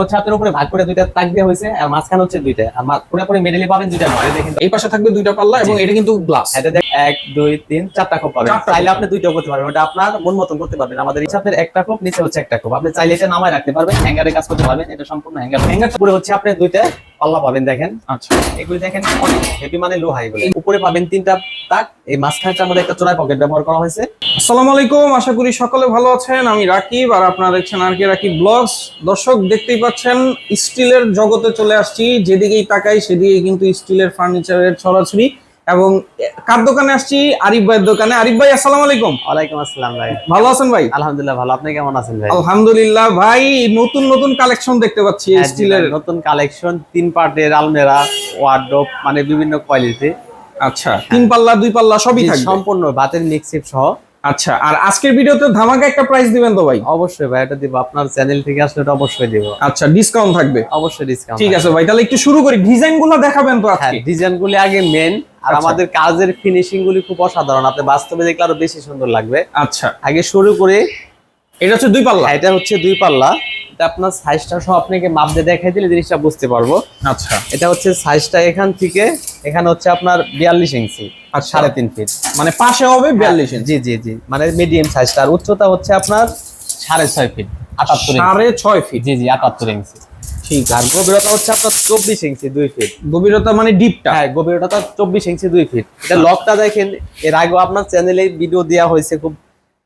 হচ্ছে উপরে ভাগ করে দুইটা তাক দেওয়া হয়েছে আর মাঝখানে হচ্ছে দুইটা। আর পুরোপুরি মিডলে পাবেন দুইটা নয় দেখেন। এই পাশে থাকবে দুইটা পাল্লা এবং এটা কিন্তু গ্লাস এটা দেখ এক দুই তিন চারটা খোপ পাবেন। চাইলে আপনি দুইটা করতে পারবেন ওটা আপনার মন মতন করতে পারবেন। আমাদের ইচ্ছা আপনার একটা খোপ নিচে হচ্ছে একটা খোপ। আপনি চাইলে এটা নামায় রাখতে পারবেন হ্যাঙ্গারে কাজ করতে পারবেন এটা সম্পূর্ণ হ্যাঙ্গার। হ্যাঙ্গার পুরো হচ্ছে আপনি দুইটা পাল্লা পাবেন দেখেন। আচ্ছা। এগুলি দেখেন অনেক হেভি মানে লো হাই উপরে পাবেন তিনটা তাক। এই মাঝখানটার মধ্যে একটা চোরাই পকেট ব্যবহার করা হয়েছে। আসসালামু আলাইকুম। আশা করি সকলে ভালো আছেন। আমি রাকিব আর আপনারা দেখছেন আর কি রাকিব ব্লগস। দর্শক দেখতেই পাচ্ছেন স্টিলের জগতে চলে আসছি। যেদিকেই তাকাই সেদিকে কিন্তু স্টিলের ফার্নিচারের ছড়াছড়ি। এবং কার দোকানে আসছি? আরিফ ভাইয়ের দোকানে। আরিফ ভাই আসসালামু আলাইকুম। ওয়ালাইকুম আসসালাম ভাই। ভালো আছেন ভাই? আলহামদুলিল্লাহ ভালো। আপনি কেমন আছেন ভাই? আলহামদুলিল্লাহ ভাই নতুন নতুন কালেকশন দেখতে পাচ্ছি হ্যাঁ, স্টিলের নতুন কালেকশন তিন পার্টের আলমেরা ওয়ার্ডরোব মানে বিভিন্ন কোয়ালিটি আচ্ছা তিন পাল্লা দুই পাল্লা সবই থাকবে? সম্পূর্ণ বাতের মিক্সিপ সহ। আচ্ছা আর আজকের ভিডিওতে ধামাকা একটা প্রাইস দিবেন তো ভাই? অবশ্যই ভাই এটা দিব। আপনার চ্যানেল থেকে আসলে এটা অবশ্যই দিব। আচ্ছা ডিসকাউন্ট থাকবে। অবশ্যই ডিসকাউন্ট ঠিক আছে ভাই তাহলে একটু শুরু করি। ডিজাইনগুলো দেখাবেন তো হ্যাঁ আজকে। ডিজাইন গুলি আগে মেন আর আচ্ছা। আমাদের কাজের ফিনিশিং গুলি খুব অসাধারণ। আপনি বাস্তবে দেখলে আরও বেশি সুন্দর লাগবে। আচ্ছা। আগে শুরু করে। এটা হচ্ছে দুই পাল্লা? হ্যাঁ, এটা হচ্ছে দুই পাল্লা। এটা আপনার সাইজটা সহ আপনাকে মাপ দিয়ে দেখাই দিলে জিনিসটা বুঝতে পারব। আচ্ছা। এটা হচ্ছে সাইজটা এখান থেকে। এখানে হচ্ছে আপনার বিয়াল্লিশ ইঞ্চি আর আচ্ছা। সাড়ে তিন ফিট মানে পাশে হবে বিয়াল্লিশ ইঞ্চি? জি জি জি। মানে মিডিয়াম সাইজটা আর উচ্চতা হচ্ছে আপনার সাড়ে ছয় ফিট আটাত্তর সাড়ে ছয় ফিট জি জি আটাত্তর ইঞ্চি। ঠিক আর গভীরতা হচ্ছে আপনার চব্বিশ ইঞ্চি দুই ফিট গভীরতা মানে ডিপটা হ্যাঁ গভীরতা চব্বিশ ইঞ্চি দুই ফিট এটা লকটা দেখেন এর আগেও আপনার চ্যানেলে ভিডিও দেওয়া হয়েছে খুব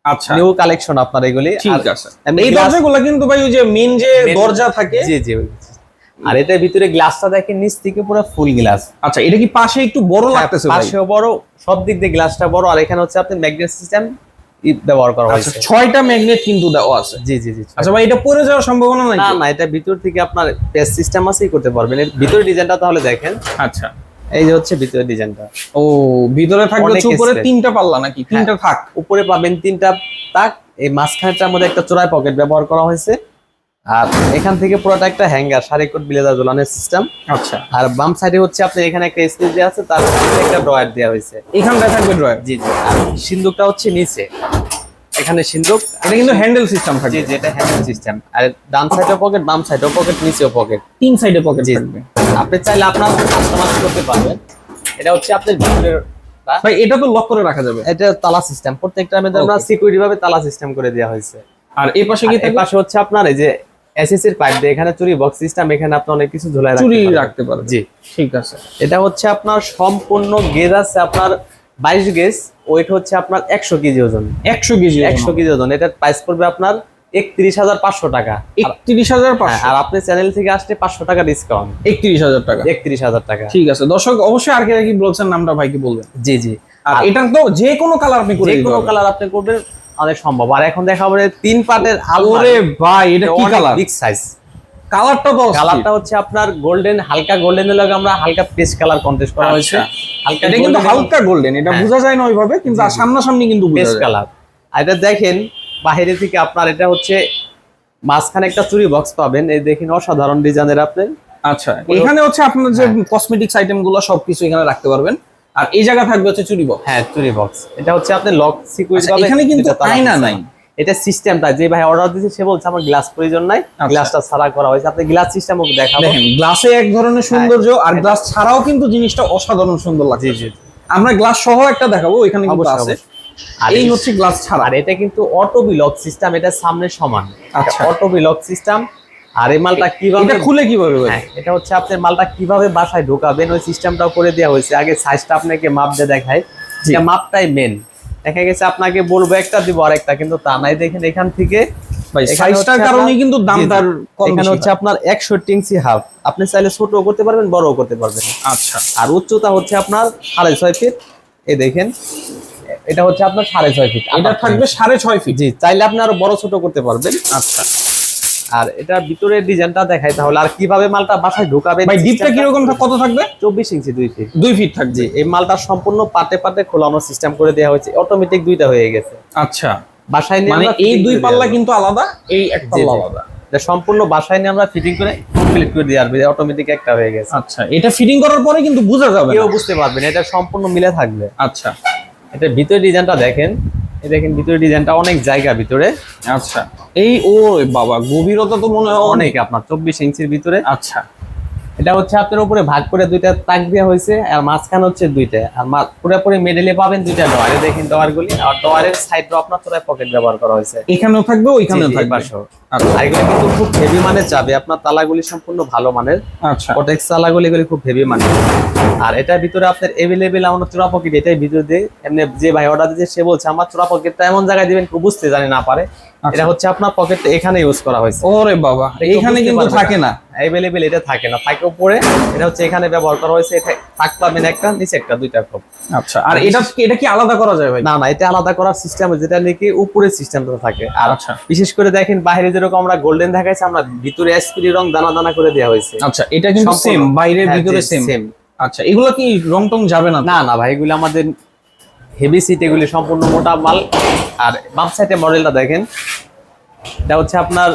আচ্ছা। নিউ কালেকশন আপনার এগুলি। ঠিক আর- আছে এই দরজাগুলো কিন্তু ভাই ওই যে মেন যে দরজা থাকে। জি জি আর এটার ভিতরে গ্লাসটা দেখেন নিচ থেকে পুরো ফুল গ্লাস আচ্ছা এটা কি পাশে একটু বড় হ্যাঁ, লাগতেছে বড় সব দিক দিয়ে গ্লাসটা বড়। আর এখানে হচ্ছে আপনার ম্যাগনেট সিস্টেম ব্যবহার করা আচ্ছা হয়েছে। ছয়টা ম্যাগনেট কিন্তু দেওয়া আছে। জি জি জি আচ্ছা ভাই এটা যাওয়ার সম্ভাবনা নাই না না এটা ভিতর থেকে আপনার পেস সিস্টেম আছেই করতে পারবেন। এর ভিতরে ডিজাইনটা তাহলে দেখেন। আচ্ছা। এই যে হচ্ছে ভিতরে ডিজাইনটা ও ভিতরে থাকবে হচ্ছে উপরে তিনটা পাল্লা নাকি? তিনটা থাক। উপরে পাবেন তিনটা তাক এই মাঝখানটার মধ্যে একটা চোরাই পকেট ব্যবহার করা হয়েছে। আর এখান থেকে পুরোটা একটা হ্যাঙ্গার সারি কোট ঝোলানোর সিস্টেম আচ্ছা। আর বাম সাইডে হচ্ছে আপনি এখানে একটা স্পেস দেওয়া আছে তার একটা ড্রয়ার দেওয়া হয়েছে। এখানটা থাকবে ড্রয়ার? জি জি। আর সিন্দুকটা হচ্ছে নিচে। এখানে সিন্দুক। এটা কিন্তু হ্যান্ডেল সিস্টেম জি জি এটা হ্যান্ডেল সিস্টেম আর ডান সাইডে পকেট বাম সাইডেও পকেট নিচেও পকেট তিন সাইডে পকেট জি। থাকবে। আপনি চাইলে আপনার কাস্টমাইজ করতে পারবেন। এটা হচ্ছে আপনার ভিতরের ভাই এটা তো লক করে রাখা যাবে। এটা তালা সিস্টেম প্রত্যেকটা মধ্যে আমরা সিকিউরিটি ভাবে তালা সিস্টেম করে দেওয়া হয়েছে। আর এই পাশে কি পাশে হচ্ছে আপনার এই যে এসএসসির পাইপ দিয়ে এখানে চুরি বক্স সিস্টেম এখানে আপনি অনেক কিছু ঝুলাই চুরি রাখতে পারবে জি। ঠিক আছে। এটা হচ্ছে আপনার সম্পূর্ণ গেজ আছে আপনার বাইশ গেজ ওয়েট হচ্ছে আপনার একশো কেজি ওজন। একশো কেজি একশো কেজি ওজন। এটার প্রাইস পড়বে আপনার একত্রিশ হাজার পাঁচশো টাকা। আর- একত্রিশ হাজার হ্যাঁ, পাঁচশো আর আপনি চ্যানেল থেকে আসলে পাঁচশো টাকা ডিসকাউন্ট একত্রিশ হাজার টাকা। একত্রিশ হাজার টাকা। ঠিক আছে। দর্শক অবশ্যই আর কি ব্লগসের নামটা ভাইকে বলবেন। জি জি। আর এটা তো যে কোনো কালার আপনি করে যে কোনো কালার আপনি করবেন। অনেক সম্ভব। আর এখন দেখা হবে তিন পার্টের ওরে ভাই এটা কি কালার বিগ সাইজ কালারটা তো কালারটা হচ্ছে আপনার গোল্ডেন হালকা গোল্ডেনের লগে আমরা হালকা পেস্ট কালার কন্টেস্ট করা হয়েছে। আচ্ছা। হালকা এটা কিন্তু হালকা গোল্ডেন এটা হ্যাঁ। বোঝা যায় না ওইভাবে কিন্তু সামনাসামনি কিন্তু পেস্ট কালার আর এটা দেখেন বাইরে থেকে আপনার এটা হচ্ছে মাঝখানে একটা চুরি বক্স পাবেন। এই দেখেন অসাধারণ ডিজাইনের আপনি। আচ্ছা এখানে হচ্ছে আপনার যে হ্যাঁ। কসমেটিক্স আইটেমগুলো সবকিছু এখানে রাখতে পারবেন। আর এই জায়গা থাকবে হচ্ছে চুরি বক্স হ্যাঁ চুরি বক্স এটা হচ্ছে আপনি লক সিকিউরিটি আচ্ছা, এখানে কিন্তু আয়না নাই। এটা সিস্টেমটা যে ভাই অর্ডার দিয়েছে সে বলছে আমার গ্লাস প্রয়োজন নাই আচ্ছা। গ্লাসটা ছাড়া করা হয়েছে। আপনি গ্লাস সিস্টেম দেখাবো। দেখেন গ্লাসে এক ধরনের সৌন্দর্য আর গ্লাস ছাড়াও কিন্তু জিনিসটা অসাধারণ সুন্দর লাগছে। জি জি আমরা গ্লাস সহ একটা দেখাবো এখানে কিন্তু আছে। আর এই এই হচ্ছে গ্লাস ছাড়া। আর এটা কিন্তু অটো বিলক সিস্টেম এটা সামনে সমান। আচ্ছা। অটো বিলক সিস্টেম আর এই মালটা কীভাবে এটা খুলে কীভাবে? হ্যাঁ এটা হচ্ছে আপনার মালটা কীভাবে বাসায় ঢোকাবেন ওই সিস্টেমটাও করে দেওয়া হয়েছে। আগে সাইজটা আপনাকে মাপ দিয়ে দেখায়। মাপটাই মেন দেখা গেছে আপনাকে বলব একটা দিব আরেকটা কিন্তু তা নাই। দেখেন এখান থেকে সাইজটার কারণেই আপনার- কিন্তু জি, জি। দামটার কম এখানে হচ্ছে আপনার একষট্টি ইঞ্চি হাফ আপনি চাইলে ছোটও করতে পারবেন বড়ও করতে পারবেন। আচ্ছা। আর উচ্চতা হচ্ছে আপনার সাড়ে ছয় ফিট এই দেখেন এটা হচ্ছে আপনার সাড়ে ছয় ফিট এটা থাকবে সাড়ে ছয় ফিট জি চাইলে আপনি আরও বড় ছোট করতে পারবেন। আচ্ছা। আর এটা ভিতরের ডিজাইনটা দেখাই তাহলে। আর কীভাবে মালটা বাসায় ঢোকাবে? ভাই ডিপটা কীরকম থাক- কত থাকবে? চব্বিশ ইঞ্চি দুই ফিট দুই ফিট থাকবে। এই মালটা সম্পূর্ণ পাতে পাতে খোলানো সিস্টেম করে দেওয়া হয়েছে। অটোমেটিক দুইটা হয়ে গেছে। আচ্ছা। বাসায় নিয়ে মানে এই দুই পাল্লা কিন্তু আলাদা এই এক পাল্লা আলাদা। সম্পূর্ণ বাসায় নিয়ে আমরা ফিটিং করে কমপ্লিট করে দিয়ে আসবে অটোমেটিক একটা হয়ে গেছে। আচ্ছা এটা ফিটিং করার পরে কিন্তু বোঝা যাবে কেউ না। বুঝতে পারবেন এটা সম্পূর্ণ মিলে থাকবে। আচ্ছা। এটা ভিতরে ডিজাইনটা দেখেন। এই দেখেন ভিতরে ডিজাইনটা অনেক জায়গা ভিতরে। আচ্ছা। এই ও বাবা গভীরতা তো মনে হয় অনেক অনেক আপনার চব্বিশ ইঞ্চির ভিতরে। আচ্ছা। এটা হচ্ছে আপনার উপরে ভাগ করে দুইটা তাক দেওয়া হয়েছে আর মাঝখানে হচ্ছে দুইটা। আর পুরোপুরি মিডলে পাবেন দুইটা ডয়ারে দেখেন ডয়ারগুলি আর ডয়ারের সাইডে আপনার তোরা পকেট ব্যবহার করা হয়েছে। এখানেও থাকবে ওইখানেও থাকবে। আর এগুলো কিন্তু খুব হেভি মানের চাবি আপনার তালাগুলি সম্পূর্ণ ভালো মানের। আচ্ছা। তালাগুলি এগুলি খুব হেভি মানের। আর এটার ভিতরে আপনার এভেলেবেল আমার চোরা পকেট এটাই ভিতরে দিয়ে এমনি যে ভাই অর্ডার দিয়েছে সে বলছে আমার চোরা পকেটটা এমন জায়গায় দিবেন কেউ বুঝতে জানি না পারে। আচ্ছা। এটা হচ্ছে আপনার পকেটটা এখানে ইউজ করা হয়েছে। ওরে বাবা এটা এইখানে কিন্তু থাকে না। অ্যাভেলেবেল এটা থাকে না থাকে উপরে এটা হচ্ছে এখানে ব্যবহার করা হয়েছে এটা থাক পাবেন একটা নিচে একটা দুইটা খুব। আচ্ছা আর এটা এটা কি আলাদা করা যায় ভাই? না না এটা আলাদা করার সিস্টেম যেটা নাকি উপরে সিস্টেমটা থাকে। আর আচ্ছা। বিশেষ করে দেখেন বাইরে যেরকম আমরা গোল্ডেন দেখাইছি আমরা ভিতরে এসপিডি রং দানা দানা করে দেওয়া হয়েছে। আচ্ছা এটা কিন্তু সেম। বাইরের হ্যাঁ, ভিতরে জি, সেম আচ্ছা এগুলো কি রং টং যাবে না না না ভাই এগুলো আমাদের হেভি সিট এগুলি সম্পূর্ণ মোটা মাল। আর বাম সাইডে মডেলটা দেখেন এটা হচ্ছে আপনার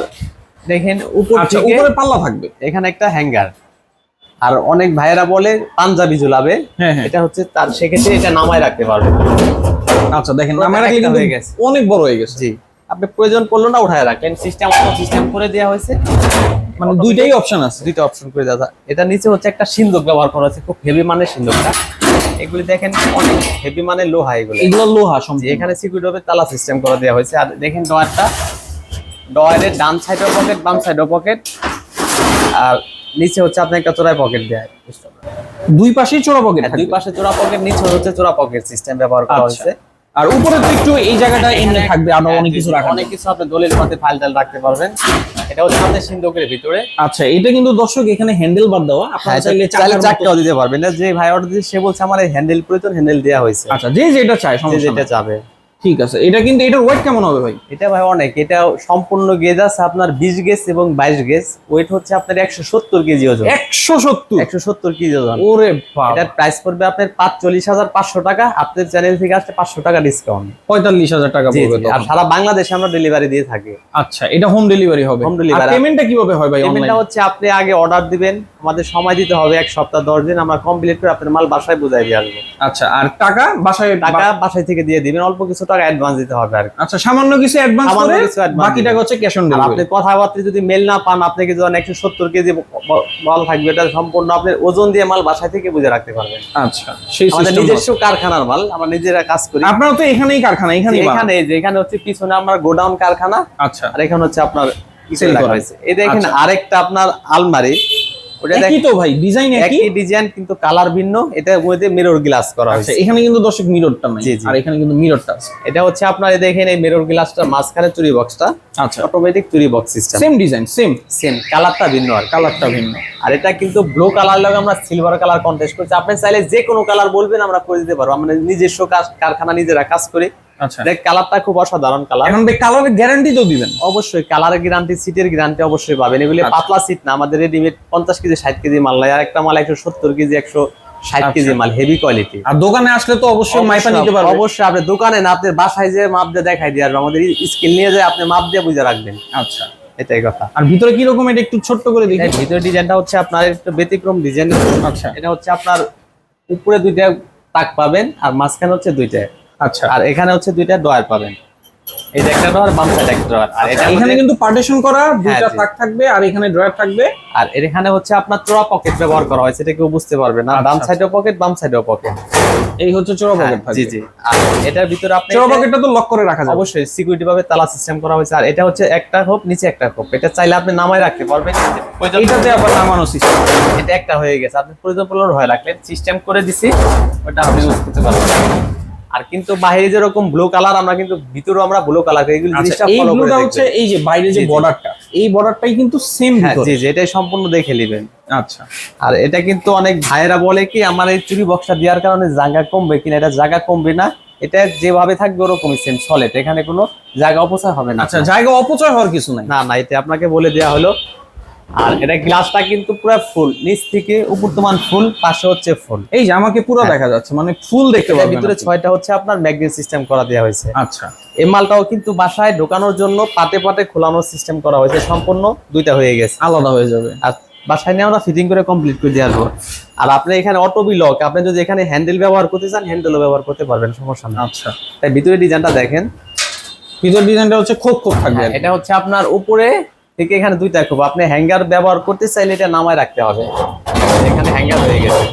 দেখেন উপর আচ্ছা থেকে উপরে পাল্লা থাকবে। এখানে একটা হ্যাঙ্গার। আর অনেক ভাইয়েরা বলে পাঞ্জাবি ঝুলাবে। হ্যাঁ হ্যাঁ। এটা হচ্ছে তার সেক্ষেত্রে এটা নামায় রাখতে পারবে। আচ্ছা দেখেন আমার রাখলে কিন্তু হয়ে গেছে। অনেক বড় হয়ে গেছে। জি। আপনি প্রয়োজন পড়ল না উঠায় রাখেন। সিস্টেম সিস্টেম করে দেওয়া হয়েছে। মানে দুইটাই অপশন আছে দুইটা অপশন করে দেওয়া এটা নিচে হচ্ছে একটা সিন্ধুক ব্যবহার করা হয়েছে খুব হেভি মানের সিন্ধুকটা। এগুলি দেখেন অনেক হেভি মানের লোহা এগুলো। এগুলো লোহা সম্পূর্ণ। এখানে সিকিউরিটি হবে তালা সিস্টেম করে দেওয়া হয়েছে। আর দেখেন ডয়ারটা ডয়ারের ডান সাইডেও পকেট বাম সাইডেও পকেট আর নিচে হচ্ছে আপনার একটা চোরাই পকেট দেয় দুই পাশেই চোরা পকেট দুই পাশে চোরা পকেট নিচে হচ্ছে চোরা পকেট সিস্টেম ব্যবহার করা আচ্ছা। হয়েছে। আর উপরে তো একটু এই জায়গাটা এমনি থাকবে আরও অনেক কিছু রাখা অনেক কিছু আপনি দলিল মধ্যে ফাইল টাইল রাখতে পারবেন। এটা হচ্ছে আমাদের সিন্ধুকের ভিতরে। আচ্ছা এটা কিন্তু দর্শক এখানে হ্যান্ডেল বার দেওয়া। আপনারা হ্যাঁ, চাইলে চাইলে চাকটাও দিতে পারবেন। না যে ভাই অর্ডার দিয়েছে সে বলছে আমার এই হ্যান্ডেল প্রয়োজন হ্যান্ডেল দেওয়া হয়েছে। আচ্ছা যে যেটা চাই যে সমস্যা যেটা নেই। ঠিক আছে এটা কিন্তু এটার ওয়েট কেমন হবে ভাই? এটা ভাই অনেক এটা সম্পূর্ণ গেজ আছে আপনার বিশ গেজ এবং বাইশ গেজ ওয়েট হচ্ছে আপনার একশো সত্তর কেজি ওজন। একশো সত্তর? একশো সত্তর কেজি ওজন। ওরে এটার প্রাইস পড়বে আপনার পাঁচচল্লিশ হাজার পাঁচশো টাকা আপনার চ্যানেল থেকে আসতে পাঁচশো টাকা ডিসকাউন্ট পঁয়তাল্লিশ হাজার টাকা পড়বে। আর সারা বাংলাদেশে আমরা ডেলিভারি দিয়ে থাকি। আচ্ছা এটা হোম ডেলিভারি হবে। Home delivery। পেমেন্টটা কীভাবে হয় ভাই পেমেন্টটা হচ্ছে আপনি আগে অর্ডার দিবেন আমাদের সময় দিতে হবে এক সপ্তাহ দশ দিন আমরা কমপ্লিট করে আপনার মাল বাসায় বুঝাই দিয়ে আসব। আচ্ছা আর টাকা বাসায় টাকা বাসায় থেকে দিয়ে দিবেন অল্প কিছু টাকা অ্যাডভান্স দিতে হবে আর আচ্ছা সামান্য কিছু অ্যাডভান্স করে বাকি টাকা হচ্ছে ক্যাশ অন আর আপনি কথাবার্তা যদি মেল না পান আপনাকে যখন একশো সত্তর কেজি মাল থাকবে এটা সম্পূর্ণ আপনার ওজন দিয়ে মাল বাসায় থেকে বুঝে রাখতে পারবেন। আচ্ছা সেই আমাদের নিজস্ব কারখানার মাল আমরা নিজেরা কাজ করি। আপনারা তো এখানেই কারখানা এখানেই। এখানে যে এখানে হচ্ছে পিছনে আমার গোডাউন কারখানা আচ্ছা। আর এখানে হচ্ছে আপনার এই দেখেন আচ্ছা। আরেকটা আপনার আলমারি ওটা একই তো ভাই ডিজাইন একই। একই ডিজাইন কিন্তু কালার ভিন্ন। এটা মধ্যে মিরর গ্লাস করা আচ্ছা হয়েছে। এখানে কিন্তু দর্শক মিররটা নাই। আর এখানে কিন্তু মিররটা আছে। এটা হচ্ছে আপনার দেখেন এই মিরর গ্লাসটা মাঝখানে চুরি বক্সটা আচ্ছা। অটোমেটিক চুরি box system same design same same কালারটা ভিন্ন আর। কালারটা ভিন্ন। আর এটা কিন্তু ব্লু কালার লাগে আমরা সিলভার কালার কন্টেস্ট করছি। আপনি চাইলে যে কোনো কালার বলবেন আমরা করে দিতে পারব। আমরা নিজস্ব কাজ- কারখানা নিজেরা কাজ করি। দেখ কালারটা খুব অসাধারণ কালার এখন ভাই কালারের গ্যারান্টি তো দিবেন। অবশ্যই কালারের গ্যারান্টি সিটের গ্যারান্টি অবশ্যই পাবেন। এগুলি আচ্ছা। পাতলা সিট না আমাদের রেডিমেড পঞ্চাশ কেজি ষাট কেজি মাল আর একটা মাল একশো সত্তর কেজি একশো ষাট আচ্ছা। কেজি মাল হেভি কোয়ালিটি আর দোকানে আসলে তো অবশ্যই মাইপা নিতে পারবে। অবশ্যই আপনি দোকানে না আপনার বাসায় যে মাপ দিয়ে দেখাই দিয়ে আসবে আমাদের স্কিল নিয়ে যায় আপনি মাপ দিয়ে বুঝে রাখবেন। আচ্ছা। এটাই কথা। আর ভিতরে কি রকম এটা একটু ছোট্ট করে দেখি। ভিতরে ডিজাইনটা হচ্ছে আপনার একটু ব্যতিক্রম ডিজাইন আচ্ছা। এটা হচ্ছে আপনার উপরে দুইটা তাক পাবেন আর মাঝখানে হচ্ছে দুইটা। আচ্ছা। আর এখানে হচ্ছে দুইটা ডয়ার পাবেন। এই যে একটা ডয়ার বাম সাইড একটা ডয়ার আর এটা এখানে কিন্তু পার্টিশন করা দুইটা হ্যাঁ, থাক থাকবে আর এখানে ড্রয়ার থাকবে। আর এর এখানে হচ্ছে আপনার চোরা পকেট ব্যবহার করা হয়েছে এটা কেউ বুঝতে পারবে না। ডান আচ্ছা, সাইডেও পকেট বাম সাইডেও পকেট এই হচ্ছে চোরা পকেট জি জি। আর এটার ভিতরে আপনি চোরা পকেটটা তো লক করে রাখা যাবে। অবশ্যই সিকিউরিটি ভাবে তালা সিস্টেম করা হয়েছে। আর এটা হচ্ছে একটা খোপ নিচে একটা খোপ। এটা চাইলে আপনি নামায় রাখতে পারবেন। এইটাতে আবার নামানো সিস্টেম এটা একটা হয়ে গেছে। আপনি প্রয়োজন পড়লে হয় রাখলেন। সিস্টেম করে দিছি ওটা আপনি ইউজ করতে পারবেন। আর কিন্তু বাইরে যেরকম ব্লু কালার আমরা কিন্তু ভিতরেও আমরা ব্লু কালার জিনিসটা আচ্ছা এই ফলো করে হচ্ছে এই যে বাইরে যে। বর্ডারটা এই বর্ডারটাই কিন্তু সেম হ্যাঁ ভিতরে। জি জি এটাই সম্পূর্ণ দেখে নেবেন। আচ্ছা। আর এটা কিন্তু অনেক ভাইয়েরা বলে কি আমার এই চুরি বক্সটা দেওয়ার কারণে জায়গা কমবে কিনা এটা জায়গা কমবে না এটা যেভাবে থাকবে ওরকমই সেম সলেট এখানে কোনো জায়গা অপচয় হবে না। আচ্ছা জায়গা অপচয় হওয়ার কিছু নাই। না না এটা আপনাকে বলে দেওয়া হলো আর এটা গ্লাসটা কিন্তু পুরো ফুল নিচ থেকে উপর তোমার ফুল পাশে হচ্ছে ফুল। এই যে আমাকে পুরো হ্যাঁ। দেখা যাচ্ছে মানে ফুল দেখতে পাবেন ভিতরে। ছয়টা হচ্ছে আপনার ম্যাগনেট সিস্টেম করা দেওয়া হয়েছে। আচ্ছা। এই মালটাও কিন্তু বাসায় ঢোকানোর জন্য পাতে পাতে খোলানোর সিস্টেম করা হয়েছে। সম্পূর্ণ দুইটা হয়ে গেছে। আলাদা হয়ে যাবে। আর বাসায় নিয়ে আমরা ফিটিং করে কমপ্লিট করে দিয়ে আসব। আর আপনি এখানে অটো লক আপনি যদি এখানে হ্যান্ডেল ব্যবহার করতে চান হ্যান্ডেলও ব্যবহার করতে পারবেন সমস্যা না আচ্ছা। তাই ভিতরে ডিজাইনটা দেখেন। ভিতর ডিজাইনটা হচ্ছে খোপ খোপ থাকবে। এটা হচ্ছে আপনার উপরে থেকে এখানে দুইটা খুব। আপনি হ্যাঙ্গার ব্যবহার করতে চাইলে এটা নামায় রাখতে হবে। এখানে হ্যাঙ্গার হয়ে গেছে।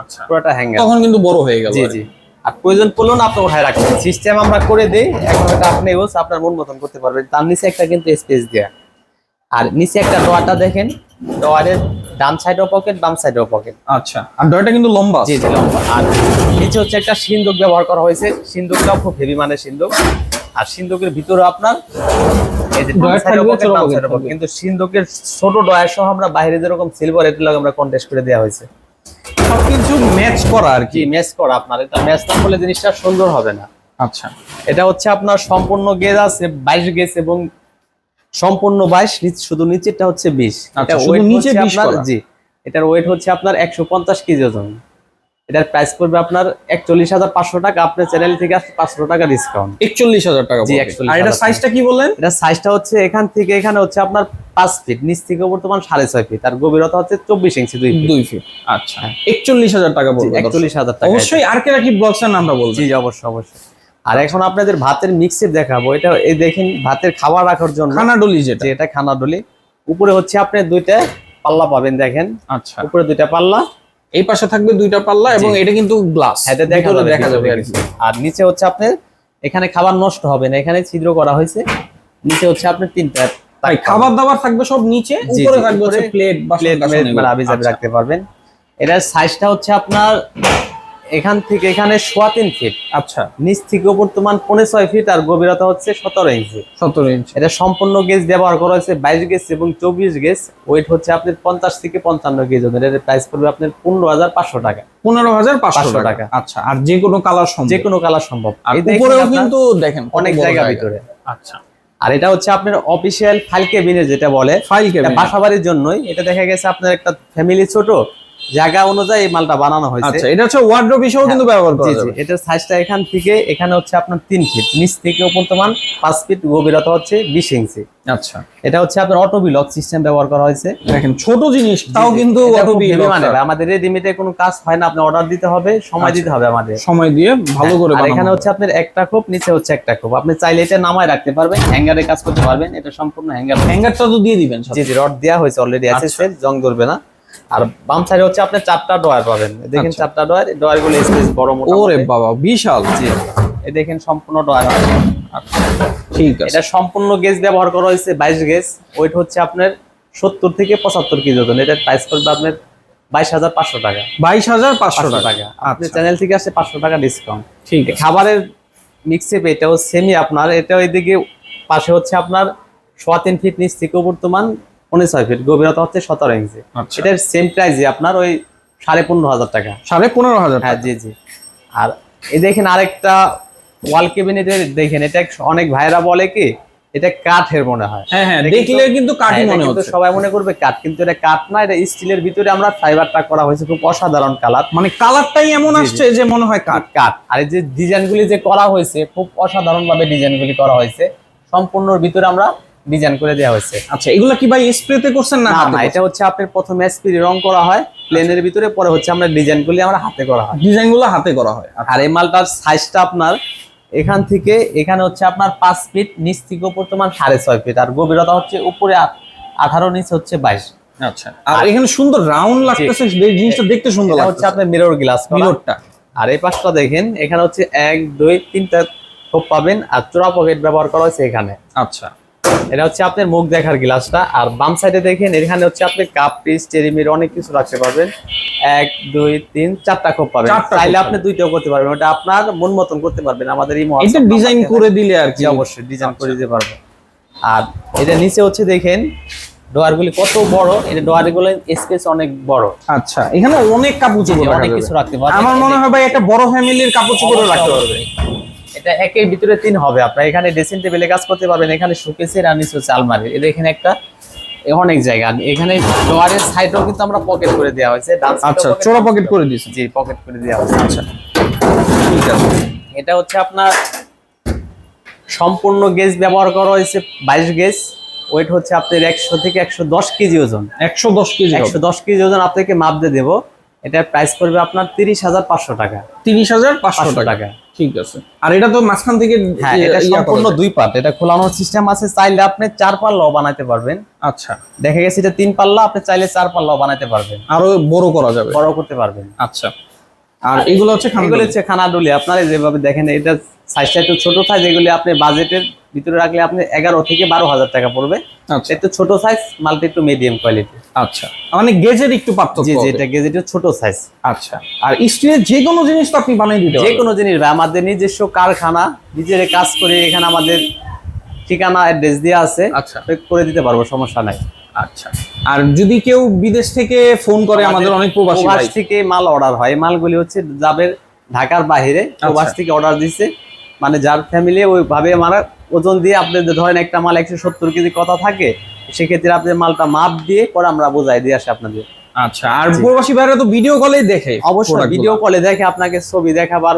আচ্ছা। পুরোটা হ্যাঙ্গার তখন কিন্তু বড় হয়ে গেল জি আর। জি। আর প্রয়োজন পড়লেও না আপনি উঠায় রাখবেন। সিস্টেম আমরা করে দিই এখন এটা আপনি ইউজ আপনার মন মতন করতে পারবেন। তার নিচে একটা কিন্তু স্পেস দেয়া। আর নিচে একটা ডোয়ারটা দেখেন। ডোয়ারের ডান সাইডেও পকেট বাম সাইডেও পকেট আচ্ছা। আর ডয়টা কিন্তু লম্বা জি জি লম্বা। আর নিচে হচ্ছে একটা সিন্দুক ব্যবহার করা হয়েছে। সিন্দুকটাও খুব হেভি মানের সিন্দুক। আর সিন্দুকের ভিতরে আপনার কিন্তু সিন্দুকের ছোট ডয়ার সহ আমরা বাইরে যেরকম সিলভার আমরা কন্টেস্ট করে দেওয়া হয়েছে। সবকিছু ম্যাচ করা আর কি। ম্যাচ করা আপনার। এটা ম্যাচ না করলে জিনিসটা সুন্দর হবে না। আচ্ছা। এটা হচ্ছে আপনার সম্পূর্ণ গেজ আছে বাইশ গেজ এবং সম্পূর্ণ বাইশ শুধু নিচেরটা হচ্ছে বিশ। আচ্ছা, শুধু নিচে 20 করা। জি এটার ওয়েট হচ্ছে আপনার একশো পঞ্চাশ কেজি ওজন। এটার প্রাইস পড়বে আপনার একচল্লিশ হাজার পাঁচশো টাকা। আপনার চ্যানেল থেকে আসছে পাঁচশো টাকা ডিসকাউন্ট একচল্লিশ হাজার টাকা জি, আর এটা সাইজটা কি বললেন? এটা সাইজটা হচ্ছে এখান থেকে এখানে হচ্ছে আপনার পাঁচ ফিট নিচ থেকে বর্তমান সাড়ে ছয় ফিট আর গভীরতা হচ্ছে চব্বিশ ইঞ্চি দুই ফিট দুই ফিট আচ্ছা। একচল্লিশ হাজার টাকা পড়বে দর্শক। একচল্লিশ হাজার টাকা। অবশ্যই আর কে রাখি ব্লগসের নামটা বলছি জি অবশ্যই অবশ্যই। আর এখন আপনাদের ভাতের মিক্সের দেখাবো। এটা এই দেখেন ভাতের খাবার রাখার জন্য। খানাডলি যেটা। এটা খানা ডলি উপরে হচ্ছে আপনি দুইটা পাল্লা পাবেন দেখেন। আচ্ছা। উপরে দুইটা পাল্লা। এই পাশে থাকবে দুইটা পাল্লা এবং এটা কিন্তু গ্লাস এটা দেখা যাবে দেখা যাবে আর নিচে হচ্ছে আপনার এখানে খাবার নষ্ট হবে না এখানে ছিদ্র করা হয়েছে। নিচে হচ্ছে আপনার তিনটা তাই খাবার। দাবার থাকবে সব নিচে উপরে থাকবে প্লেট বা প্লেট যাবি রাখতে পারবেন। এটার সাইজটা হচ্ছে আপনার এখান থেকে এখানে সোয়া তিন ফিট আচ্ছা। নিচ থেকে বর্তমান পনেরো ছয় ফিট আর গভীরতা হচ্ছে সতেরো ইঞ্চি সতেরো ইঞ্চি এটা সম্পূর্ণ গেজ ব্যবহার করা হয়েছে বাইশ গেজ এবং চব্বিশ গেজ ওয়েট হচ্ছে আপনার পঞ্চাশ থেকে পঞ্চান্ন কেজি ওজন। এর প্রাইস পড়বে আপনার পনেরো হাজার পাঁচশো টাকা। পনেরো হাজার পাঁচশো টাকা। আচ্ছা আর যে কোনো কালার সম্ভব। যে কোনো কালার সম্ভব। আর এই দেখেন উপরেও কিন্তু দেখেন অনেক জায়গা ভিতরে। আচ্ছা। আর এটা হচ্ছে আপনার অফিসিয়াল ফাইল যেটা বলে ফাইল এটা বাসাবাড়ির জন্যই। এটা দেখা গেছে আপনার একটা ফ্যামিলি ছোট। জায়গা অনুযায়ী এই মালটা বানানো হয়েছে। আচ্ছা এটা হচ্ছে ওয়ার্ড্রোব হিসেবেও কিন্তু ব্যবহার করা জি জি যাবে। এটার সাইজটা এখান থেকে এখানে হচ্ছে আপনার তিন ফিট নিচ থেকে বর্তমান পাঁচ ফিট গভীরতা হচ্ছে বিশ ইঞ্চি আচ্ছা। এটা হচ্ছে আপনার অটো লক সিস্টেম ব্যবহার করা হয়েছে। দেখেন ছোট জিনিস তাও। কিন্তু অটো heavy মানে। আমাদের রেডিমেডে কোনো কাজ হয় না আপনি অর্ডার দিতে হবে সময় আচ্ছা। দিতে হবে আমাদের। সময় দিয়ে ভালো করে বানানো এখানে হচ্ছে আপনার একটা খোপ নিচে হচ্ছে একটা খোপ। আপনি চাইলে এটা নামায় রাখতে পারবেন হ্যাঙ্গারে কাজ করতে পারবেন এটা সম্পূর্ণ হ্যাঙ্গার হ্যাঙ্গারটা তো দিয়ে দিবেন। জি জি রড দেওয়া হয়েছে অলরেডি আছে। সেল জং ধরবে না। আর বাম সাইডে হচ্ছে আপনি চারটা ডয়ার পাবেন। দেখেন আচ্ছা। চারটা ডয়ার ডয়ারগুলো স্পেস বড় মোটা ওরে বাবা বিশাল। জি। এই দেখেন সম্পূর্ণ ডয়ার ঠিক আছে। এটা সম্পূর্ণ গেজ ব্যবহার করা হয়েছে বাইশ গেজ ওয়েট হচ্ছে আপনার সত্তর থেকে পঁচাত্তর কেজি ওজন এটা প্রাইস পড়বে আপনার বাইশ হাজার পাঁচশো টাকা। বাইশ হাজার পাঁচশো পাঁচশো টাকা। টাকা। আপনি চ্যানেল থেকে আসে পাঁচশো টাকা ডিসকাউন্ট ঠিক আছে। খাবারের মিক্সেপ এটাও সেমি আপনার। এটাও এদিকে পাশে হচ্ছে আপনার সোয়া তিন ফিট নিচ থেকে বর্তমান পনেরো ছয় ফিট গভীরতা হচ্ছে সতেরো ইঞ্চি আচ্ছা। এটার সেম প্রাইসে আপনার ওই সাড়ে পনেরো হাজার টাকা। সাড়ে পনেরো হাজার হ্যাঁ জি জি। আর এই দেখেন আরেকটা ওয়াল কেবিনেটের দেখেন এটা অনেক ভাইরা বলে কি এটা কাঠের মনে হয়। হ্যাঁ হ্যাঁ দেখলে কিন্তু কাঠি হ্যাঁ, মনে হচ্ছে। সবাই মনে করবে কাঠ কিন্তু এটা কাঠ না এটা স্টিলের ভিতরে আমরা ফাইবারটা করা হয়েছে খুব অসাধারণ কালার মানে কালারটাই এমন। আসছে যে মনে হয় কাঠ। কাঠ। আর এই যে ডিজাইনগুলি যে করা হয়েছে খুব অসাধারণ ভাবে ডিজাইনগুলি করা হয়েছে সম্পূর্ণর ভিতরে আমরা ডিজাইন করে দেওয়া হয়েছে। আচ্ছা এগুলা কি ভাই স্প্রেতে করছেন না না এটা হচ্ছে আপনার প্রথমে এসপিরি রং করা হয় প্লেনের ভিতরে পরে হচ্ছে আমরা ডিজাইনগুলি আমরা হাতে করা হয়। ডিজাইনগুলো হাতে করা হয় আচ্ছা, আর এই মালটার সাইজটা আপনার এখান থেকে এখানে হচ্ছে আপনার পাঁচ ফিট নিচ থেকে বর্তমান সাড়ে ছয় ফিট আর গভীরতা হচ্ছে উপরে আঠারো নিচে হচ্ছে বাইশ। আচ্ছা আর এখানে সুন্দর রাউন্ড লাগতেছে এই জিনিসটা দেখতে সুন্দর এটা হচ্ছে আপনার মিরর গ্লাস মিররটা আর এই পাশটা দেখেন এখানে হচ্ছে এক দুই তিনটা খোপ পাবেন আর চোরা পকেট ব্যবহার করা হয়েছে এখানে। আচ্ছা। এটা হচ্ছে আপনার মুখ দেখার গ্লাসটা। আর বাম সাইডে দেখেন এখানে হচ্ছে আপনি কাপ পিস টেরিমির অনেক কিছু রাখতে পারবেন। এক দুই তিন চারটা খোপ পাবেন। চাইলে আপনি দুইটাও করতে পারবেন। ওটা আপনার মন মতন করতে পারবেন। আমাদের এই এটা ডিজাইন করে দিলে আর কি। অবশ্যই ডিজাইন করে দিতে পারব আর এটা নিচে হচ্ছে দেখেন ডোয়ারগুলি কত বড়। এটা ডোয়ারগুলো স্পেস অনেক বড়। আচ্ছা এখানে অনেক কাপড় চোপড় অনেক কিছু রাখতে পারবেন। আমার মনে হয় ভাই একটা বড় ফ্যামিলির কাপড় চোপড় রাখতে পারবে। এটা একের ভিতরে তিন হবে আপনার। এখানে ড্রেসিং টেবিলে কাজ করতে পারবেন এখানে শোকেসের আর নিচে হচ্ছে আলমারি। এটা এখানে একটা অনেক জায়গা। এখানে ডোয়ারের সাইডেও কিন্তু আমরা পকেট করে দেওয়া হয়েছে। আচ্ছা চোরা পকেট করে দিয়েছেন। জি পকেট করে দেওয়া হয়েছে। আচ্ছা। ঠিক আছে। এটা হচ্ছে আপনার সম্পূর্ণ গেজ ব্যবহার করা হয়েছে বাইশ গেজ। ওয়েট হচ্ছে আপনার একশো থেকে একশো দশ কেজি ওজন। একশো দশ কেজি একশো দশ কেজি ওজন আপনাকে মাপ দিয়ে দেবো। এটার প্রাইস পড়বে আপনার তিরিশ হাজার পাঁচশো টাকা। তিরিশ হাজার পাঁচশো টাকা। ঠিক আছে। আর এটা তো মাঝখান থেকে হ্যাঁ ইয়ে- এটা সম্পূর্ণ দুই পার্ট। এটা খোলানোর সিস্টেম আছে চাইলে আপনি চার পাল্লাও বানাতে পারবেন। আচ্ছা। দেখা গেছে এটা তিন পাল্লা আপনি চাইলে চার পাল্লাও বানাতে পারবেন। আরও বড় করা যাবে। বড় করতে পারবেন। আচ্ছা। আর এগুলো হচ্ছে এগুলো হচ্ছে খানাডুলি। আপনারা যেভাবে দেখেন এটা সাইজটা একটু ছোট সাইজ যেগুলি আপনি বাজেটের ভিতরে রাখলে আপনি এগারো থেকে বারো হাজার টাকা পড়বে। আচ্ছা। একটু ছোট সাইজ মালটা একটু মিডিয়াম কোয়ালিটি আচ্ছা। মানে গেজের একটু পার্থক্য জি। এটা গেজেটের ছোট সাইজ আচ্ছা। আর স্টিলের যে কোনো জিনিস তো আপনি বানিয়ে দিতে যে কোনো জিনিস আমাদের নিজস্ব কারখানা নিজের কাজ করে এখানে আমাদের ঠিকানা অ্যাড্রেস দেওয়া আছে। আচ্ছা। করে দিতে পারব সমস্যা নাই। আচ্ছা। আর যদি কেউ বিদেশ থেকে ফোন করে আমাদের অনেক প্রবাসী প্রবাস থেকে মাল অর্ডার হয়। মালগুলি হচ্ছে যাবে ঢাকার বাইরে। প্রবাস আচ্ছা। থেকে অর্ডার দিচ্ছে মানে যার ফ্যামিলি ওইভাবে আমার ওজন দিয়ে আপনি ধরেন একটা মাল একশো সত্তর কেজি কথা থাকে সেক্ষেত্রে আপনি মালটা মাপ দিয়ে পরে আমরা বোঝাই দিয়ে আসি আপনাদের। আচ্ছা আর। প্রবাসী ভাইরা তো ভিডিও কলেই দেখে অবশ্যই ভিডিও কলে দেখে আপনাকে ছবি দেখাবার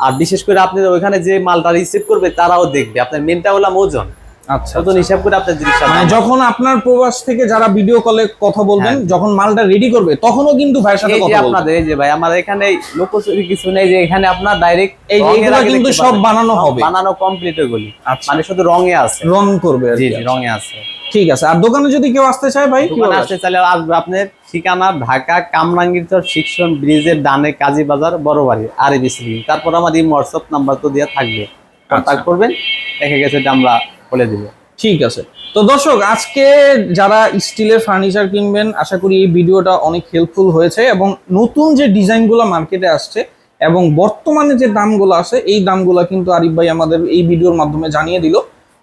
আর বিশেষ করে আপনি ওইখানে যে মালটা রিসিভ করবে তারাও দেখবে। আপনার মেনটা হলাম ওজন। আচ্ছা হিসাব করে আপনার জিনিসটা মানে যখন আপনার প্রবাস থেকে যারা ভিডিও কলে কথা বলবেন যখন মালটা রেডি করবে তখনও কিন্তু ভাইয়ের সাথে হ্যাঁ। এই যে কথা বলবেন। আপনাদের এই যে ভাই আমার এখানে লোকচুরি কিছু নেই যে এখানে আপনার ডাইরেক্ট এই যে কিন্তু সব বানানো হবে। বানানো কমপ্লিট ওইগুলি। আচ্ছা। মানে শুধু রঙে আছে। রং করবে আর জি রঙে আছে। ঠিক আছে। আর দোকানে যদি কেউ আসতে চায় ভাই দোকানে আসতে চাইলে আসবে আপনার ঠিকানা ঢাকা কামরাঙ্গীরচর শিক্ষণ ব্রিজের ডানে কাজী বাজার বড় বাড়ি আর এবিসি তারপর আমার এই হোয়াটসঅ্যাপ নাম্বার তো দেওয়া থাকবে। কন্ট্যাক্ট করবেন। দেখা গেছে আমরা বলে দিব। ঠিক আছে। তো দর্শক, আজকে যারা স্টিলের ফার্নিচার কিনবেন, আশা করি এই ভিডিওটা অনেক হেল্পফুল হয়েছে এবং নতুন যে ডিজাইনগুলো মার্কেটে আসছে এবং বর্তমানে যে দামগুলো আছে, এই দামগুলো কিন্তু আরিফ ভাই আমাদের এই ভিডিওর মাধ্যমে জানিয়ে দিল।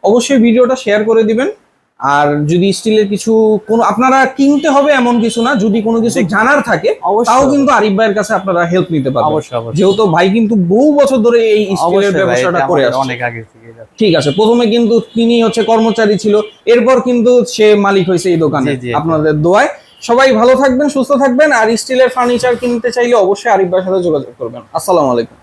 অবশ্যই ভিডিওটা শেয়ার করে দিবেন। আর যদি স্টিলের কিছু কোনো আপনারা কিনতে হবে এমন কিছু না যদি কোনো কিছু জানার থাকে। তাও কিন্তু আরিফ ভাইয়ের কাছে আপনারা হেল্প নিতে পারবেন। যেহেতু ভাই কিন্তু বহু বছর ধরে এই স্টিলের ব্যবসাটা করে আসছে। অনেক আগে থেকে ঠিক আছে প্রথমে কিন্তু তিনি হচ্ছে কর্মচারী ছিল এরপর কিন্তু সে মালিক হয়েছে এই দোকানে। আপনাদের দোয়ায়। সবাই ভালো থাকবেন সুস্থ থাকবেন আর স্টিলের ফার্নিচার কিনতে চাইলে অবশ্যই আরিফ ভাইয়ের সাথে যোগাযোগ করবেন। আসসালামু আলাইকুম।